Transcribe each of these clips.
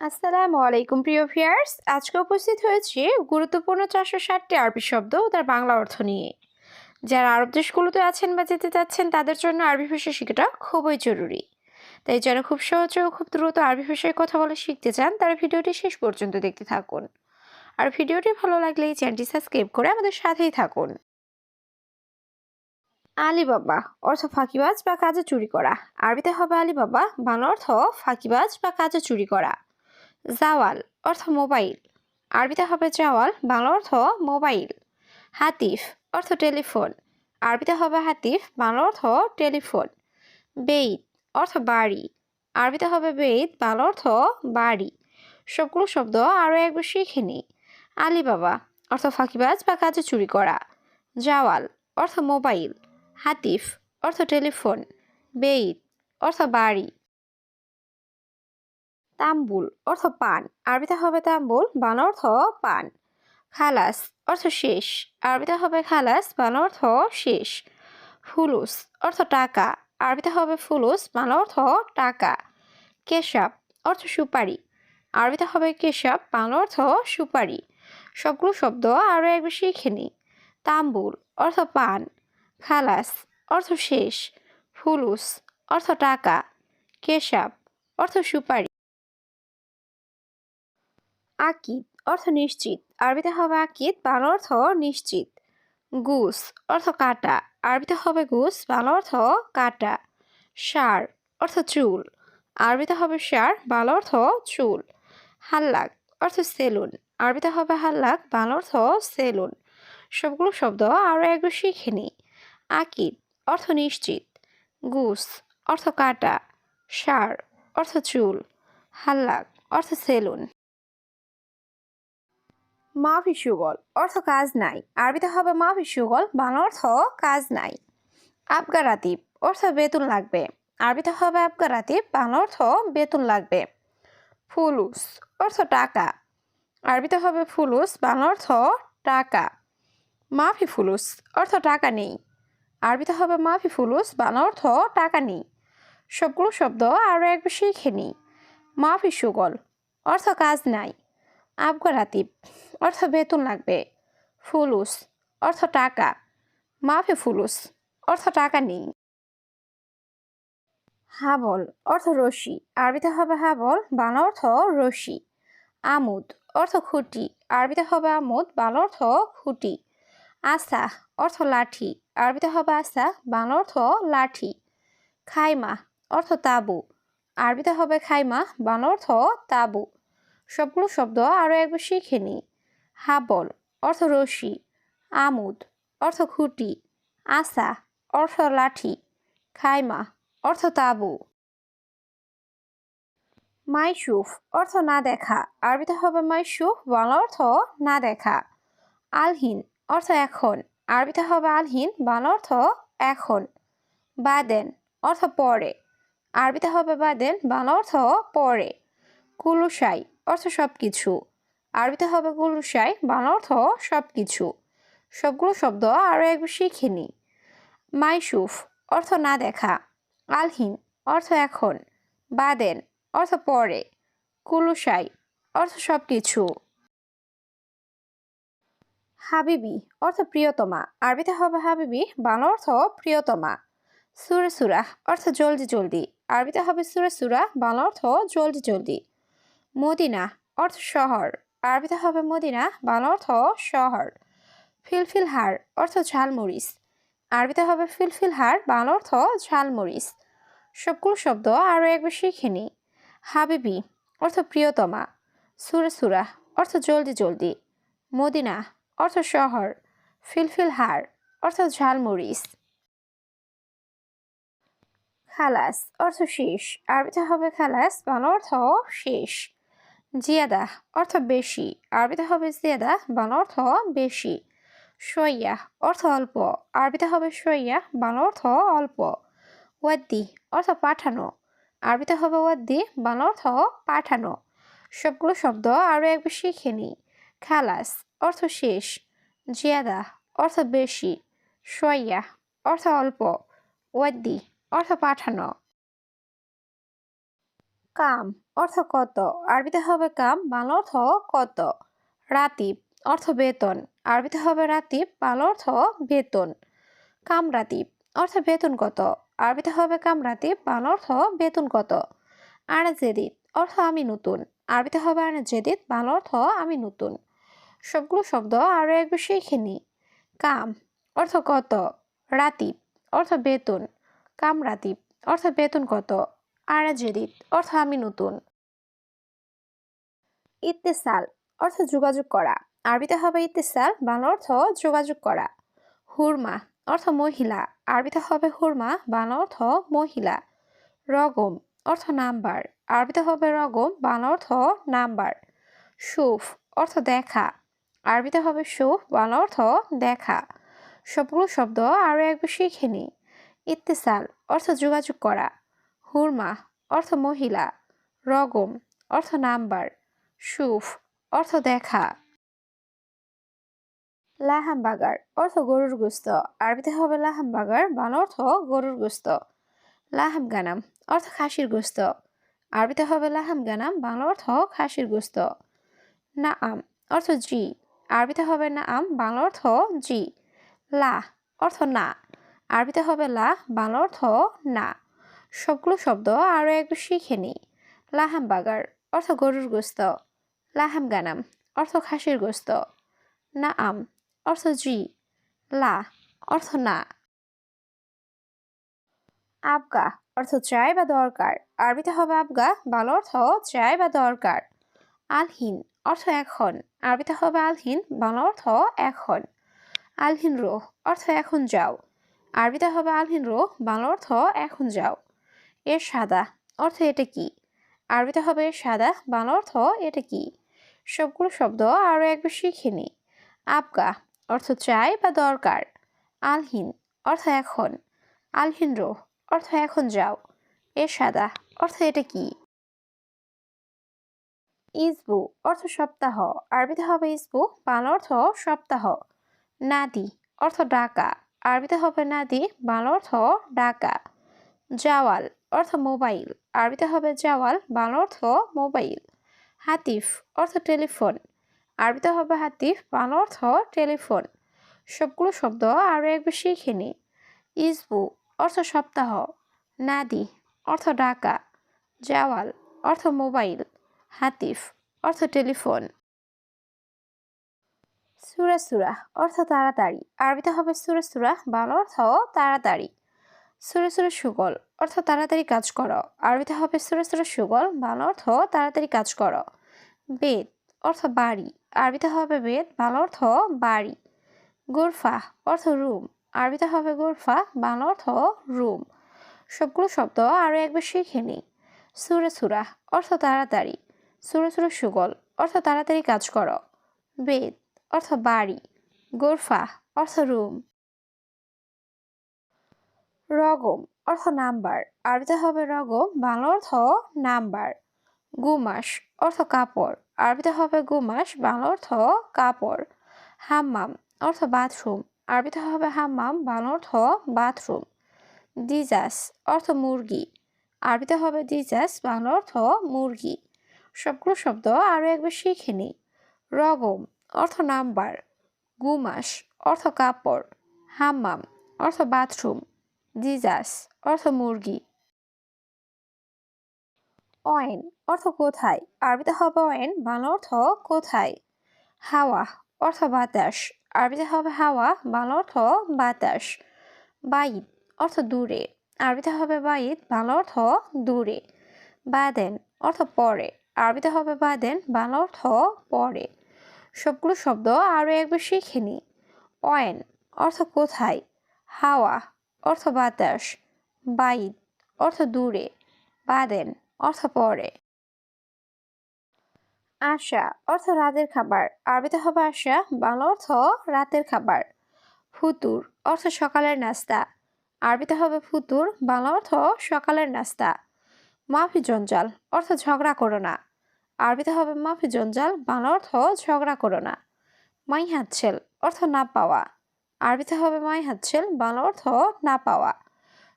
আসসালামু আলাইকুম, প্রিয় ভিয়ার্স আজকে উপস্থিত হয়েছে গুরুত্বপূর্ণ চারশো ষাটটি আরবি শব্দ ও তার বাংলা অর্থ নিয়ে। যারা আরব দেশগুলোতে আছেন বা যেতে চাচ্ছেন, তাদের জন্য আরবি ভাষা শেখাটা খুবই জরুরি। তাই যারা খুব সহজে ও খুব দ্রুত আরবি ভাষায় কথা বলে শিখতে চান, তারা ভিডিওটি শেষ পর্যন্ত দেখতে থাকুন। আর ভিডিওটি ভালো লাগলে এই চ্যানেলটি সাবস্ক্রাইব করে আমাদের সাথেই থাকুন। আলিবাবা, অর্থ ফাঁকিবাজ বা কাজে চুরি করা। আরবিতে হবে আলিবাবা, বাংলা অর্থ ফাঁকিবাজ বা কাজে চুরি করা। জাওয়াল অর্থ মোবাইল। আরবিতে হবে জাওয়াল, বাংলা অর্থ মোবাইল। হাতিফ অর্থ টেলিফোন। আরবিতে হবে হাতিফ, বাংলা অর্থ টেলিফোন। বেইত অর্থ বাড়ি। আরবিতে হবে বেইত, বাংলা অর্থ বাড়ি। সবগুলো শব্দ আরও একবার শিখে নিই। আলিবাবা অর্থ ফাঁকিবাজ বা কাজে চুরি করা। জাওয়াল অর্থ মোবাইল। হাতিফ অর্থ টেলিফোন। বেইত অর্থ বাড়ি। তাম্বুল অর্থ পান। আরবিতে হবে তাম্বুল বাংলা অর্থ পান। খালাস অর্থ শেষ। আরবিতে হবে খালাস বাংলা অর্থ শেষ। ফুলুস অর্থ টাকা। আরবিতে হবে ফুলুস বাংলা অর্থ টাকা। কেশাব অর্থ সুপারি। আরবিতে হবে কেশাব বাংলা অর্থ সুপারি। সবগুলো শব্দ আরও একবার শিখে নিই। তাম্বুল অর্থ পান। খালাস অর্থ শেষ। ফুলুস অর্থ টাকা। কেশাব অর্থ সুপারি। আকিদ, অর্থ নিশ্চিত। আরবিতে হবে আকিদ, বাংলা অর্থ নিশ্চিত। গুস, অর্থ কাটা। আরবিতে হবে গুস, বাংলা অর্থ কাটা। সার, অর্থ চুল। আরবিতে হবে সার, বাংলা অর্থ চুল। হাল্লাক, অর্থ সেলুন। আরবিতে হবে হাল্লাক, বাংলা অর্থ সেলুন। সবগুলো শব্দ আরও একবার শিখে নিই আকিদ, অর্থ নিশ্চিত। গুস, অর্থ কাটা। সার, অর্থ চুল। হাল্লাক, অর্থ সেলুন। মাফি সুগল অর্থ কাজ নাই। আরবিতে হবে মাফি সুগল বাংলা অর্থ কাজ নাই। আবগারাতিব অর্থ বেতন লাগবে। আরবিতে হবে আবগারাতিব বাংলা অর্থ বেতন লাগবে। ফুলুস, অর্থ টাকা। আরবিতে হবে ফুলুস, বাংলা অর্থ টাকা। মাফি ফুলুস, অর্থ টাকা নেই। আরবিতে হবে মাফি ফুলুস, বাংলা অর্থ টাকা নেই। সবগুলো শব্দ আরও একবার শিখে নিই। মাফি সুগল অর্থ কাজ নাই। আবগারাতিব অর্থ বেতন লাগবে। ফুলুস, অর্থ টাকা। মাফে ফুলুস, অর্থ টাকা নেই। হাবল, অর্থ রশি। আরবিতে হবে হাবল, বাংলা অর্থ রশি। আমুদ, অর্থ খুঁটি। আরবিতে হবে আমুদ, বাংলা অর্থ খুঁটি। আশা অর্থ লাঠি। আরবিতে হবে আশা বাংলা অর্থ লাঠি। খাইমা, অর্থ তাবু। আরবিতে হবে খাইমা, বাংলা অর্থ তাবু। সবগুলো শব্দ আরও একবার শিখে নিই। হাবল, অর্থ রশি। আমুদ, অর্থ খুঁটি। আশা অর্থ লাঠি। খাইমা, অর্থ তাবু। মাইসুফ, অর্থ না দেখা। আরবিতে হবে মাইসুফ, বাংলা অর্থ না দেখা। আলহিন, অর্থ এখন। আরবিতে হবে আলহিন, বাংলা অর্থ এখন। বাদেন, অর্থ পরে। আরবিতে হবে বাদেন, বাংলা অর্থ পরে। কুলুসাই অর্থ সব কিছু আরবিতে হবে গুলুসাই বাংলা অর্থ সব কিছু সবগুলো শব্দ আরও একবার শিখে নি। মাইসুফ, অর্থ না দেখা। আলহিন, অর্থ এখন। বাদেন, অর্থ পরে। কুলুসাই অর্থ সব কিছু হাবিবি, অর্থ প্রিয়তমা। আরবিতে হবে হাবিবি, বাংলা অর্থ প্রিয়তমা। সুরে সুরা অর্থ জলদি জলদি। আরবিতে হবে সুরে সুরা বাংলা অর্থ জলদি জলদি। মদিনা অর্থ শহর। আরবিতে হবে মদিনা, বাংলা অর্থ শহর। ফিলফিল হার অর্থ ঝালমরিচ আরবিতে হবে ফিলফিল হার, বাংলা অর্থ ঝালমরিচ সবগুলো শব্দ আরও একবার শিখে নিই। হাবিবি অর্থ প্রিয়তমা। সুরে সুরা অর্থ জলদি জলদি। মদিনা অর্থ শহর। ফিলফিল হার অর্থ ঝালমরিচ খালাস অর্থ শেষ। আরবিতে হবে খালাস, বাংলা অর্থ শেষ। জিয়াদা অর্থ বেশি, আরবিতে হবে জিয়াদা, বাংলা অর্থ বেশি। সইয়া অর্থ অল্প, আরবিতে হবে সইয়া, বাংলা অর্থ অল্প। ওয়াদ্দি অর্থ পাঠানো, আরবিতে হবে ওয়াদ্দি, বাংলা অর্থ পাঠানো। সবগুলো শব্দ আরও একবার শিখে নিই খালাস অর্থ শেষ, জিয়াদা অর্থ বেশি, সইয়া অর্থ অল্প, ওয়াদ্দি অর্থ পাঠানো। কাম অর্থ কত? আরবিতে হবে কাম, বাংলা অর্থ কত? রাতিব অর্থ বেতন। আরবিতে হবে রাতিব, বাংলা অর্থ বেতন। কামরাতিব অর্থ বেতন কত? আরবিতে হবে কামরাতিব বাংলা অর্থ বেতন কত? আনা জেদিদ অর্থ আমি নতুন। আরবিতে হবে আনা জেদিদ বাংলা অর্থ আমি নতুন। সবগুলো শব্দ আরও একবার শিখে নি কাম অর্থ কত? রাতিব অর্থ বেতন। কামরাতিব অর্থ বেতন কত? আনা জেদিদ অর্থ আমি নতুন। ইত্তেসাল, অর্থ যোগাযোগ করা। আরবিতে হবে ইত্তেসাল, বাংলা অর্থ যোগাযোগ করা। হুরমা, অর্থ মহিলা। আরবিতে হবে হুরমা, বাংলা অর্থ মহিলা। রগম, অর্থ নাম্বার। আরবিতে হবে রগম, বাংলা অর্থ নাম্বার। সুফ, অর্থ দেখা। আরবিতে হবে সুফ, বাংলা অর্থ দেখা। সবগুলো শব্দ আরও একবার শিখে নি ইত্তেসাল, অর্থ যোগাযোগ করা। হুরমা, অর্থ মহিলা, রগম, অর্থ নাম্বার, সুফ, অর্থ দেখা। লাহামবাগার, অর্থ গরুর গোস্ত। আরবিতে হবে লাহামবাগার, বাংলা অর্থ গরুর গোস্ত। লাহাম গানাম অর্থ খাসির গোস্ত। আরবিতে হবে লাহাম গানাম বাংলা অর্থ খাসির গোস্ত। না আম অর্থ জি। আরবিতে হবে না আম বাংলা অর্থ জি। লা, অর্থ না। আরবিতে হবে লাহ বাংলা অর্থ না। সবগুলো শব্দ আরও একটু শিখে নিই। লাহাম বাগার, অর্থ গরুর গোস্ত। লাহাম গানাম, অর্থ খাসির গোস্ত। না আম অর্থ জি। লা, অর্থ না। আবগা, অর্থ চাই বা দরকার। আরবিতে হবে আবগা, বাংলা অর্থ চাই বা দরকার। আলহিন, অর্থ এখন। আরবিতে হবে আলহিন, বাংলা অর্থ এখন। আলহিন রোহ, অর্থ এখন যাও। আরবিতে হবে আলহিন রোহ, বাংলা অর্থ এখন যাও। এর সাদা অর্থ এটা কি? আরবিতে হবে সাদা, বাংলা অর্থ এটা কি? সবগুলো শব্দ আরও একবার শিখে নি। আবগা অর্থ চাই বা দরকার। আলহিন অর্থ এখন। আলহিন রোহ অর্থ এখন যাও। এর সাদা অর্থ এটা কি? ইসবু অর্থ সপ্তাহ। আরবিতে হবে ইসবু, বাংলা অর্থ সপ্তাহ। নাদি অর্থ ডাকা। আরবিতে হবে নাদি, বাংলা অর্থ ডাকা। জাওয়াল অর্থ মোবাইল। আরবিতে হবে জাওয়াল, বাংলা অর্থ মোবাইল। হাতিফ অর্থ টেলিফোন। আরবিতে হবে হাতিফ, বাংলা অর্থ টেলিফোন। সবগুলো শব্দ আরও একবার শিখে নি। ইসবু অর্থ সপ্তাহ। নাদি অর্থ ডাকা জাওয়াল অর্থ মোবাইল। হাতিফ অর্থ টেলিফোন। সুরা সুরা অর্থ তাড়াতাড়ি। আরবিতে হবে সুরা সুরা বাংলা অর্থ তাড়াতাড়ি। সুরে সুরে সুগল, অর্থ তাড়াতাড়ি কাজ করো। আরবিতে হবে সুরে সুরে সুগল, বাংলা অর্থ তাড়াতাড়ি কাজ করো। বেদ, অর্থ বাড়ি। আরবিতে হবে বেদ, বাংলা অর্থ বাড়ি। গোরফা, অর্থ রুম। আরবিতে হবে গোরফা, বাংলা অর্থ রুম। সবগুলো শব্দ আরও একবার শিখে নিই। সুরে সুরা, অর্থ তাড়াতাড়ি। সুরে সুরে সুগল, অর্থ তাড়াতাড়ি কাজ করো। বেদ, অর্থ বাড়ি। গোরফা, অর্থ রুম। রগম অর্থ নাম্বার। আরবিতে হবে রগম, বাংলা অর্থ নাম্বার। গুমাস অর্থ কাপড়। আরবিতে হবে গুমাস, বাংলা অর্থ কাপড়। হাম্মাম অর্থ বাথরুম। আরবিতে হবে হাম্মাম, বাংলা অর্থ বাথরুম। দিজাস অর্থ মুরগি। আরবিতে হবে দিজাস, বাংলা অর্থ মুরগি। সবগুলো শব্দ আরও একবার শিখে নিই। রগম অর্থ নাম্বার। গুমাস অর্থ কাপড়। হাম্মাম অর্থ বাথরুম। দিজাস অর্থ মুরগি। অয়েন অর্থ কোথায়? আরবিতে হবে অয়েন বাংলা অর্থ কোথায়? হাওয়া, অর্থ বাতাস। আরবিতে হবে হাওয়া, বাংলা অর্থ বাতাস। বাইদ অর্থ দূরে। আরবিতে হবে বাইদ বাংলা অর্থ দূরে। বাদেন অর্থ পরে। আরবিতে হবে বাদেন বাংলা অর্থ পরে। সবগুলো শব্দ আরও একবার শিখে নি। অয়েন অর্থ কোথায়? হাওয়া অর্থ বাতাস, বাইদ, অর্থ দূরে, বাদেন, অর্থ পরে। আশা, অর্থ রাতের খাবার। আরবিতে হবে আশা, বাংলা অর্থ রাতের খাবার। ফুতুর, অর্থ সকালের নাস্তা। আরবিতে হবে ফুতুর, বাংলা অর্থ সকালের নাস্তা। মাফি জঞ্জাল, অর্থ ঝগড়া করো না। আরবিতে হবে মাফি জঞ্জাল, বাংলা অর্থ ঝগড়া করো না। মাই হাতছেল অর্থ না পাওয়া। আরবিতে হবে মাই হাতছেল, বাংলা অর্থ না পাওয়া।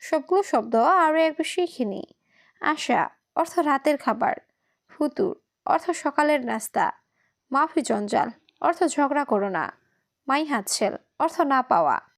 সবগুলো শব্দ আরও একটু শিখে আশা, অর্থ রাতের খাবার। ফুতুর অর্থ সকালের নাস্তা। মাফি জঞ্জাল, অর্থ ঝগড়া করো না। মাই হাতছেল, অর্থ না পাওয়া।